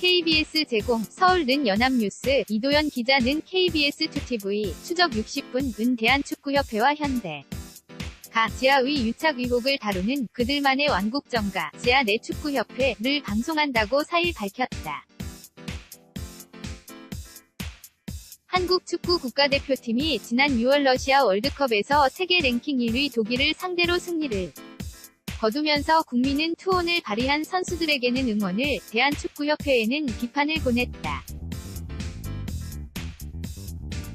KBS 제공, 서울는 연합뉴스, 이도현 기자는 KBS2TV, 추적 60분, 은 대한축구협회와 현대. 가 지하의 유착 의혹을 다루는 그들만의 완국정가 지하 내 축구협회를 방송한다고 4일 밝혔다. 한국 축구 국가대표팀이 지난 6월 러시아 월드컵에서 세계 랭킹 1위 독일을 상대로 승리를 거두면서 국민은 투혼을 발휘한 선수들에게는 응원을, 대한축구협회에는 비판을 보냈다.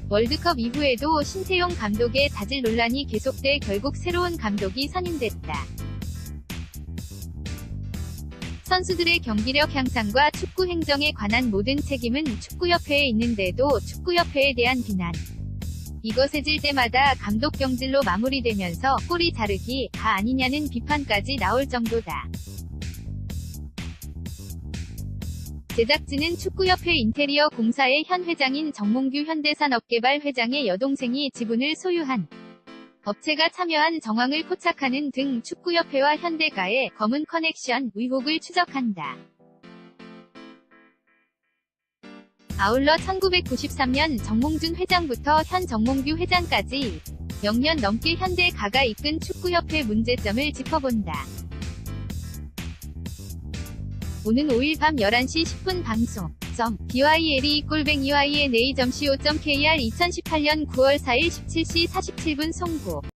월드컵 이후에도 신태용 감독의 자질 논란이 계속돼 결국 새로운 감독이 선임됐다. 선수들의 경기력 향상과 축구 행정에 관한 모든 책임은 축구협회에 있는데도 축구협회에 대한 비난. 이것해질 때마다 감독 경질로 마무리되면서 꼬리 자르기 가 아니냐는 비판까지 나올 정도다. 제작진은 축구협회 인테리어 공사의 현 회장인 정몽규 현대산업개발 회장의 여동생이 지분을 소유한 업체가 참여한 정황을 포착하는 등 축구협회와 현대가의 검은 커넥션 의혹을 추적한다. 아울러 1993년 정몽준 회장부터 현 정몽규 회장까지 0년 넘게 현대가가 이끈 축구협회 문제점을 짚어본다. 오는 5일 밤 11시 10분 방송. 점, DYLE 꼴뱅이 YNA.co.kr 2018년 9월 4일 17시 47분 송구.